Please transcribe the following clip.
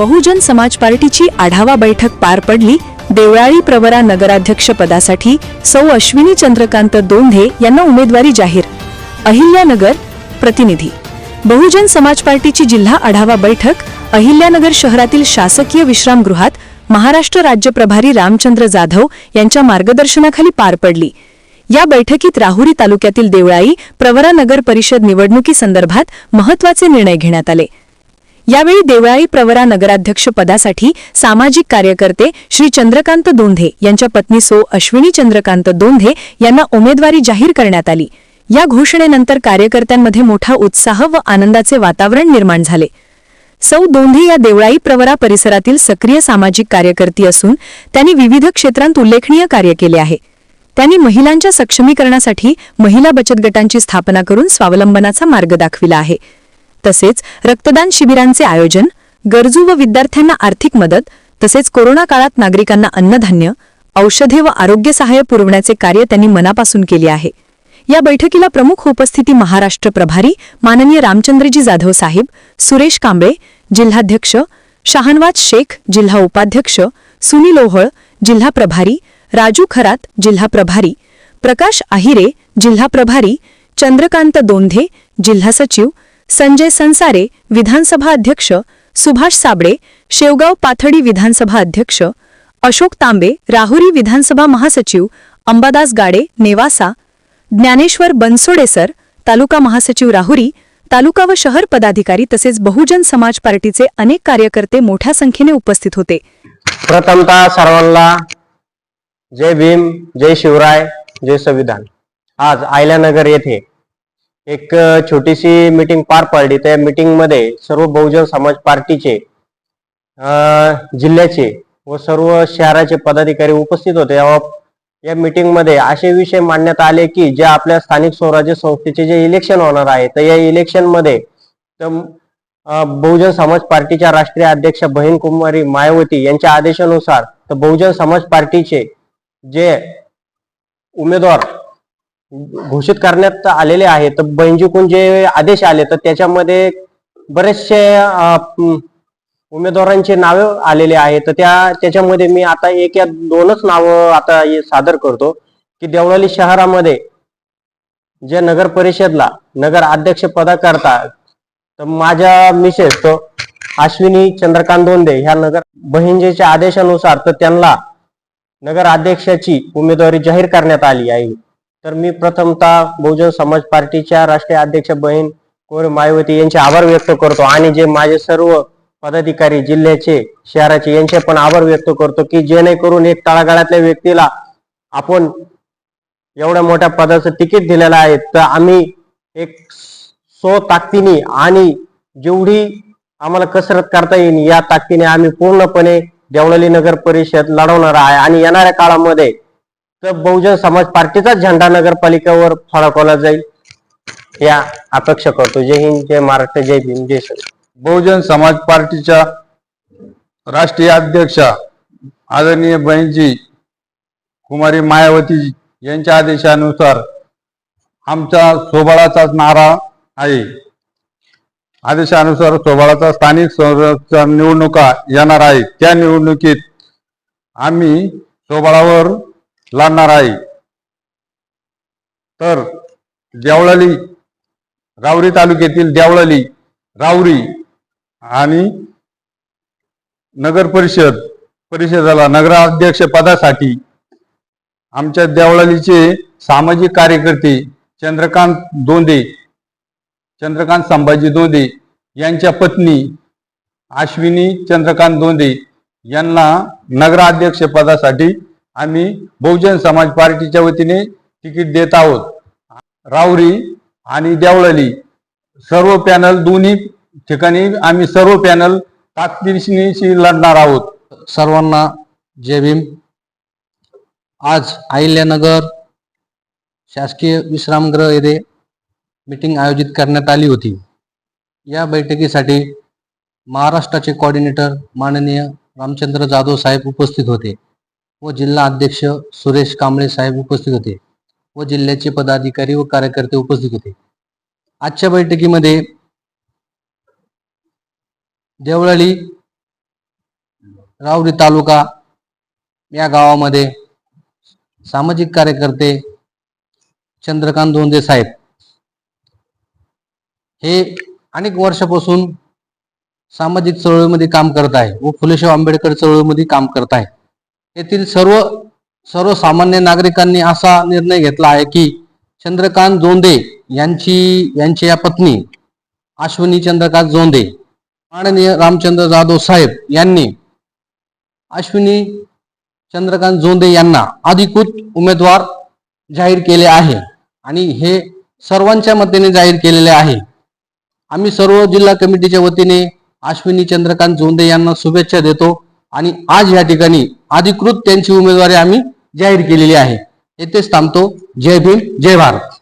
बहुजन समाज पार्टीची आढावा बैठक पार पडली. देवळाळी प्रवरा नगराध्यक्ष पदासाठी सौ अश्विनी चंद्रकांत दोंधे यांना उमेदवारी जाहीर. अहिल्यानगर प्रतिनिधी. बहुजन समाज पार्टीची जिल्हा आढावा बैठक अहिल्यानगर शहरातील शासकीय विश्रामगृहात महाराष्ट्र राज्य प्रभारी रामचंद्र जाधव यांच्या मार्गदर्शनाखाली पार पडली. या बैठकीत राहुरी तालुक्यातील देवळाई प्रवरा नगर परिषद निवडणुकीसंदर्भात महत्त्वाचे निर्णय घेण्यात आले. यावेळी देवळाई प्रवरा नगराध्यक्ष पदासाठी सामाजिक कार्यकर्ते श्री चंद्रकांत दोंधे यांच्या पत्नी सो अश्विनी चंद्रकांत दोंधे यांना उमेदवारी जाहीर करण्यात आली. या घोषणेनंतर कार्यकर्त्यांमध्ये मोठा उत्साह व आनंदाचे वातावरण निर्माण झाले. सौ दोंधे या देवळाई प्रवरा परिसरातील सक्रिय सामाजिक कार्यकर्ती असून त्यांनी विविध क्षेत्रांत उल्लेखनीय कार्य केले आहे. त्यांनी महिलांच्या सक्षमीकरणासाठी महिला बचत गटांची स्थापना करून स्वावलंबनाचा मार्ग दाखविला आहे. तसेच रक्तदान शिबिरांचे आयोजन गरजू व विद्यार्थ्यांना आर्थिक मदत तसेच कोरोना काळात नागरिकांना अन्नधान्य औषधे व आरोग्य सहाय्य पुरवण्याचे कार्य त्यांनी मनापासून केले आहे. या बैठकीला प्रमुख उपस्थिती महाराष्ट्र प्रभारी माननीय रामचंद्रजी जाधव साहेब सुरेश कांबळे जिल्हाध्यक्ष शहानवाज शेख जिल्हा उपाध्यक्ष सुनील ओहळ जिल्हा प्रभारी राजू खरात जिल्हा प्रभारी प्रकाश आहिरे जिल्हा प्रभारी चंद्रकांत दोंधे जिल्हा सचिव संजय संसारे विधानसभा अध्यक्ष सुभाष साबळे शेवगाव पाथडी विधानसभा अध्यक्ष अशोक तांबे राहुरी विधानसभा महासचिव अंबादास गाडे नेवासा ज्ञानेश्वर बनसोडेसर तालुका महासचिव राहुरी तालुका व शहर पदाधिकारी तसेच बहुजन समाज पार्टीचे अनेक कार्यकर्ते मोठ्या संख्येने उपस्थित होते. प्रथमतः सर्वांना जय भीम जय शिवराय जय संविधान. आज आयल्यानगर येथे एक छोटीशी मीटिंग पार पडली. त्या मीटिंगमध्ये सर्व बहुजन समाज पार्टीचे जिल्ह्याचे व सर्व शहराचे पदाधिकारी उपस्थित होते. या या मीटिंगमध्ये असे विषय मांडण्यात आले की जे आपल्या स्थानिक स्वराज्य संस्थेचे जे इलेक्शन होणार आहे तर या इलेक्शनमध्ये तर बहुजन समाज पार्टीच्या राष्ट्रीय अध्यक्ष बहीण कुमारी मायावती यांच्या आदेशानुसार तर बहुजन समाज पार्टीचे जे उमेदवार घोषित करण्यात आलेले आहेत. तर बहिणजीकून जे आदेश आले तर त्याच्यामध्ये बरेचसे उमेदवारांचे नावे आलेले आहेत. तर त्या त्याच्यामध्ये मी आता एक या दोनच नावं आता सादर करतो की देवळाली शहरामध्ये जे नगर परिषदला नगर अध्यक्ष पदाकरता तर माझ्या मिसेस तो अश्विनी चंद्रकांत दोंदे ह्या नगर बहिणजीच्या आदेशानुसार तर त्यांना नगर अध्यक्षाची उमेदवारी जाहीर करण्यात आली आहे. तर मी प्रथमतः बहुजन समाज पार्टीच्या राष्ट्रीय अध्यक्ष बहीण कोर मायावती यांचे आभार व्यक्त करतो आणि जे माझे सर्व पदाधिकारी जिल्ह्याचे शहराचे यांचे पण आभार व्यक्त करतो की जेणेकरून एक तळागाळातल्या व्यक्तीला आपण एवढ्या मोठ्या पदाचं तिकीट दिलेलं आहे. तर आम्ही एक सो ताकदीने आणि जेवढी आम्हाला कसरत करता येईल या ताकदीने आम्ही पूर्णपणे देवळाली नगर परिषद लढवणार आहे. आणि येणाऱ्या काळामध्ये तर बहुजन समाज पार्टीचाच झेंडा नगरपालिकेवर फडकवला जाईल. या अपेक्षा करतो. जय हिंद जय महाराष्ट्र जय भीम जय बहुजन समाज पार्टीच्या राष्ट्रीय अध्यक्षा आदरणीय बहिणजी कुमारी मायावती यांच्या आदेशानुसार आमचा सोबाळाचाच नारा आहे. आदेशानुसार सोबाळाचा स्थानिक संरक्षण निवडणुका येणार आहे त्या निवडणुकीत आम्ही सोबाळावर लागणार आहे तर देवळाली रावरी तालुक्यातील देवळाली रावरी आणि नगर परिषद परिषदेला नगराध्यक्ष पदासाठी आमच्या देवळालीचे सामाजिक कार्यकर्ते चंद्रकांत दोंदे चंद्रकांत संभाजी दोंदे यांच्या पत्नी अश्विनी चंद्रकांत दोंदे यांना नगराध्यक्ष पदासाठी आम्ही बहुजन समाज पार्टीच्या वतीने तिकीट देत आहोत. रावरी आणि देवळली सर्व पॅनल दोन्ही ठिकाणी आम्ही सर्व पॅनल ताकदीशी लढणार आहोत. सर्वांना जय भीम. आज अहिल्यानगर शासकीय विश्रामगृह येथे मीटिंग आयोजित करण्यात आली होती. या बैठकीसाठी महाराष्ट्राचे कोऑर्डिनेटर माननीय रामचंद्र जाधव साहेब उपस्थित होते. व जिल्हा अध्यक्ष सुरेश कांबळे साहेब उपस्थित होते व जिल्ह्याचे पदाधिकारी व कार्यकर्ते उपस्थित होते. आजच्या बैठकीमध्ये देवळाली रावरी तालुका या गावामध्ये सामाजिक कार्यकर्ते चंद्रकांत दोंदे साहेब हे अनेक वर्षापासून सामाजिक चळवळीमध्ये काम करत आहे व फुलेशाह आंबेडकर चळवळीमध्ये काम करत आहे. येथील सर्व सर्वसामान्य नागरिकांनी असा निर्णय घेतला आहे की चंद्रकांत जोंदे यांची यांची या पत्नी अश्विनी चंद्रकांत जोंदे माननीय रामचंद्र जाधव साहेब यांनी अश्विनी चंद्रकांत जोंदे यांना अधिकृत उमेदवार जाहीर केले आहे आणि हे सर्वांच्या मतेने जाहीर केलेले आहे. आम्ही सर्व जिल्हा कमिटीच्या वतीने अश्विनी चंद्रकांत जोंदे यांना शुभेच्छा देतो आणि आज या ठिकाणी अधिकृत त्यांची उमेदवारी आम्ही जाहीर केलेली आहे. येथेच थांबतो. जय भीम जय भारत.